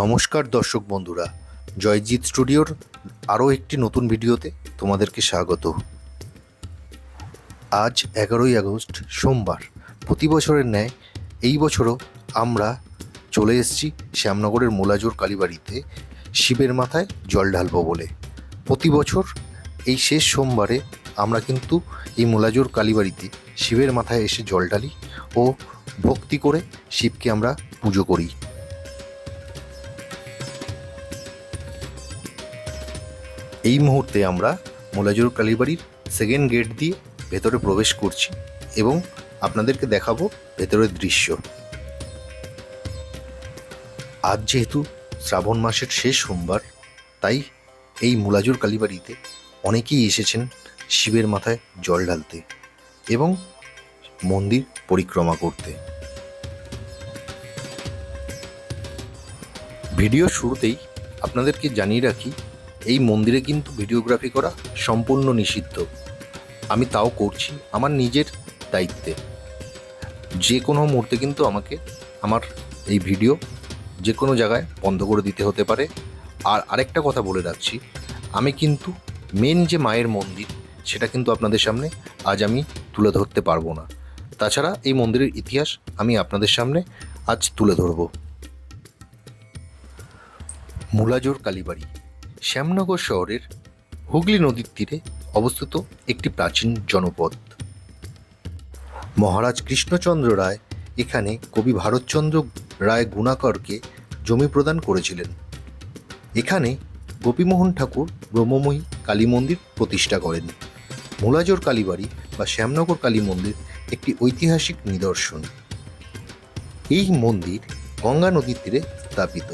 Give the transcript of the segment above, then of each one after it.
নমস্কার দর্শক বন্ধুরা, জয়জিৎ স্টুডিওর আরও একটি নতুন ভিডিওতে তোমাদেরকে স্বাগত। আজ এগারোই আগস্ট, সোমবার, প্রতি বছরের ন্যায় এই বছরও আমরা চলে এসেছি শ্যামনগরের মোলাজোর কালীবাড়িতে শিবের মাথায় জল ঢালবো বলে। প্রতি বছর এই শেষ সোমবারে আমরা কিন্তু এই মোলাজোর কালীবাড়িতে শিবের মাথায় এসে জল ঢালি ও ভক্তি করে শিবকে আমরা পুজো করি। এই মুহূর্তে আমরা মোলাজুর কালীবাড়ির সেকেন্ড গেট দিয়ে ভেতরে প্রবেশ করছি এবং আপনাদেরকে দেখাবো ভেতরের দৃশ্য। আজ যেহেতু শ্রাবণ মাসের শেষ সোমবার, তাই এই মুলাজুর কালীবাড়িতে অনেকেই এসেছেন শিবের মাথায় জল ঢালতে এবং মন্দির পরিক্রমা করতে। ভিডিও শুরুতেই আপনাদেরকে জানিয়ে রাখি এই মন্দিরে কিন্তু ভিডিওগ্রাফি করা সম্পূর্ণ নিষিদ্ধ। আমি তাও করছি, আমার নিজের দায়িত্বে। যে কোনো মুহূর্তে কিন্তু আমাকে আমার এই ভিডিও যে কোনো জায়গায় বন্ধ করে দিতে হতে পারে। আর আরেকটা কথা বলে রাখছি, আমি কিন্তু মেন যে মায়ের মন্দির, সেটা কিন্তু আপনাদের সামনে আজ আমি তুলে ধরতে পারব না। তাছাড়া এই মন্দিরের ইতিহাস আমি আপনাদের সামনে আজ তুলে ধরব। মুলাজোর কালীবাড়ি। শ্যামনগর শহরের হুগলি নদীর তীরে অবস্থিত একটি প্রাচীন জনপদ। মহারাজ কৃষ্ণচন্দ্র রায় এখানে কবি ভারতচন্দ্র রায় গুণাকরকে জমি প্রদান করেছিলেন। এখানে গোপীমোহন ঠাকুর ব্রহ্মময়ী কালী মন্দির প্রতিষ্ঠা করেন। মুলাজোর কালীবাড়ি বা শ্যামনগর কালী মন্দির একটি ঐতিহাসিক নিদর্শন। এই মন্দির গঙ্গা নদীর তীরে স্থাপিত।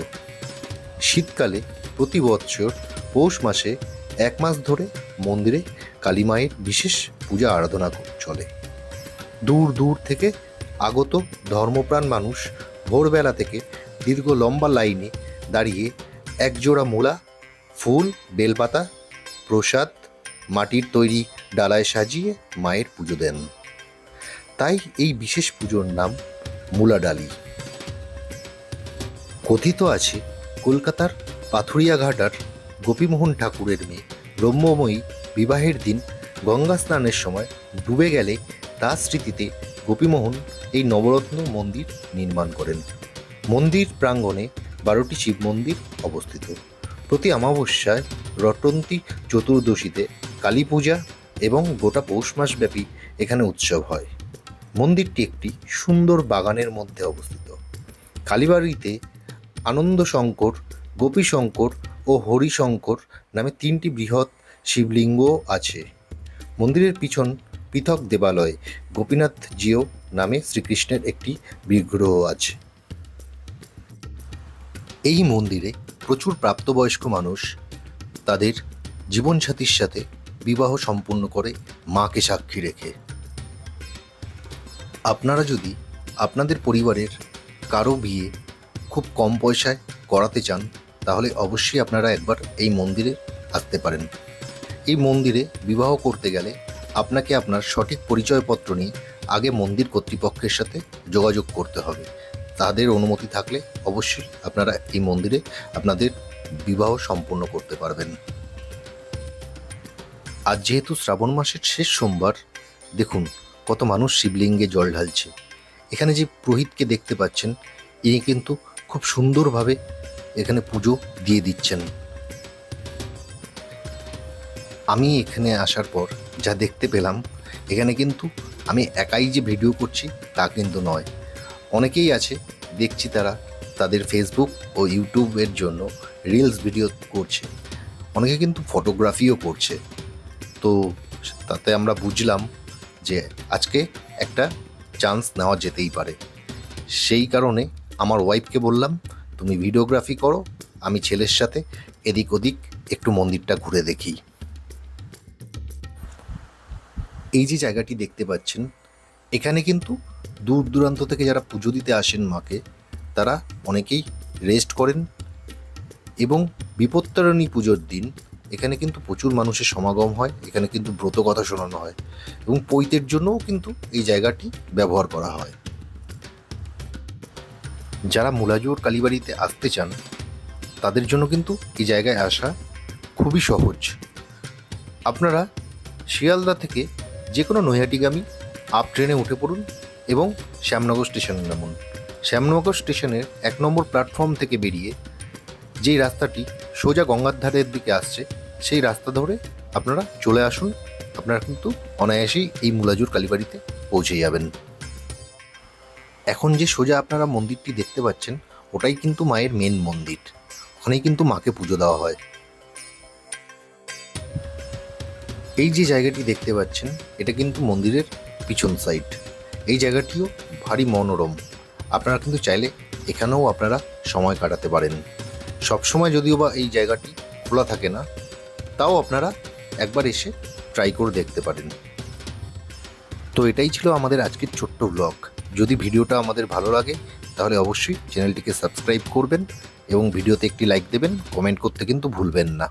শীতকালে প্রতি বৎসর পৌষ মাসে এক মাস ধরে মন্দিরে কালী মায়ের বিশেষ পূজা আরাধনা চলে। দূর দূর থেকে আগত ধর্মপ্রাণ মানুষ ভোরবেলা থেকে দীর্ঘ লম্বা লাইনে দাঁড়িয়ে একজোড়া মূলা, ফুল, বেলপাতা, প্রসাদ, মাটির তৈরি ডালায় সাজিয়ে মায়ের পুজো দেন। তাই এই বিশেষ পুজোর নাম মূলাডালি। কথিত আছে কলকাতার পাথুরিয়াঘাটার গোপীমোহন ঠাকুরের মেয়ে। ব্রহ্মময়ী বিবাহের দিন গঙ্গা স্নানের সময় ডুবে গেলে তার স্মৃতিতে গোপীমোহন এই নবরত্ন মন্দির নির্মাণ করেন। মন্দির প্রাঙ্গণে বারোটি শিব মন্দির অবস্থিত। প্রতি অমাবস্যায় রটন্তী চতুর্দশীতে কালী পূজা এবং গোটা পৌষ মাসব্যাপী এখানে উৎসব হয়। মন্দিরটি একটি সুন্দর বাগানের মধ্যে অবস্থিত। কালীবাড়িতে আনন্দ শঙ্কর গোপীশঙ্কর ও হরিশঙ্কর নামে তিনটি বৃহৎ শিবলিঙ্গ আছে। মন্দিরের পিছন পৃথক দেবালয় গোপীনাথ জিও নামে শ্রীকৃষ্ণের একটি বিগ্রহ আছে। এই মন্দিরে প্রচুর প্রাপ্তবয়স্ক মানুষ তাদের জীবনসাথীর সাথে বিবাহ সম্পূর্ণ করে মাকে সাক্ষী রেখে। আপনারা যদি আপনাদের পরিবারের কারও বিয়ে খুব কম পয়সায় করাতে চান তাহলে অবশ্যই আপনারা একবার এই মন্দিরে আসতে পারেন। এই মন্দিরে বিবাহ করতে গেলে আপনাকে আপনার সঠিক পরিচয়পত্র নিয়ে আগে মন্দির কর্তৃপক্ষের সাথে যোগাযোগ করতে হবে। তাদের অনুমতি থাকলে অবশ্যই আপনারা এই মন্দিরে আপনাদের বিবাহ সম্পন্ন করতে পারবেন। আজ যেহেতু শ্রাবণ মাসের শেষ সোমবার, দেখুন কত মানুষ শিবলিঙ্গে জল ঢালছে। এখানে যে পুরোহিতকে দেখতে পাচ্ছেন, ইনি কিন্তু খুব সুন্দরভাবে এখানে পুজো দিয়ে দিচ্ছেন। আমি এখানে আসার পর যা দেখতে পেলাম, এখানে কিন্তু আমি একাই যে ভিডিও করছি তা কিন্তু নয়। অনেকেই আছে, দেখছি তারা তাদের ফেসবুক ও ইউটিউবের জন্য রিলস ভিডিও করছে। অনেকে কিন্তু ফটোগ্রাফিও করছে। তো তাতে আমরা বুঝলাম যে আজকে একটা চান্স নেওয়া যেতেই পারে। সেই কারণে আমার ওয়াইফকে বললাম তুমি ভিডিওগ্রাফি করো, আমি ছেলের সাথে এদিক ওদিক একটু মন্দিরটা ঘুরে দেখি। এই যে জায়গাটি দেখতে পাচ্ছেন, এখানে কিন্তু দূর দূরান্ত থেকে যারা পুজো দিতে আসেন মাকে, তারা অনেকেই রেস্ট করেন এবং বিপত্তারণী পুজোর দিন এখানে কিন্তু প্রচুর মানুষের সমাগম হয়, এখানে কিন্তু ব্রত কথা শোনানো হয় এবং পৈতের জন্যও কিন্তু এই জায়গাটি ব্যবহার করা হয়। যারা মুলাজোর কালীবাড়িতে আসতে চান, তাদের জন্য কিন্তু এই জায়গায় আসা খুবই সহজ। আপনারা শিয়ালদা থেকে যে কোনো নৈহাটিগামী আপ ট্রেনে উঠে পড়ুন এবং শ্যামনগর স্টেশনে নামুন। শ্যামনগর স্টেশনের এক নম্বর প্ল্যাটফর্ম থেকে বেরিয়ে যেই রাস্তাটি সোজা গঙ্গার ধারের দিকে আসছে, সেই রাস্তা ধরে আপনারা চলে আসুন। আপনারা কিন্তু অনায়াসেই এই মুলাজুর কালীবাড়িতে পৌঁছে যাবেন। এখন যে সোজা আপনারা মন্দিরটি দেখতে পাচ্ছেন, ওটাই কিন্তু মায়ের মেন মন্দির। ওখানেই কিন্তু মাকে পুজো দেওয়া হয়। এই যে জায়গাটি দেখতে পাচ্ছেন, এটা কিন্তু মন্দিরের পিছন সাইড এই জায়গাটিও ভারী মনোরম। আপনারা কিন্তু চাইলে এখানেও আপনারা সময় কাটাতে পারেন। সবসময় যদিও বা এই জায়গাটি খোলা থাকে না, তাও আপনারা একবার এসে ট্রাই করে দেখতে পারেন। তো এটাই ছিল আমাদের আজকের ছোট্ট ব্লগ যদি ভিডিওটা আমাদের ভালো লাগে, তাহলে অবশ্যই চ্যানেলটিকে সাবস্ক্রাইব করবেন এবং ভিডিওতে একটি লাইক দেবেন, কমেন্ট করতে কিন্তু ভুলবেন না।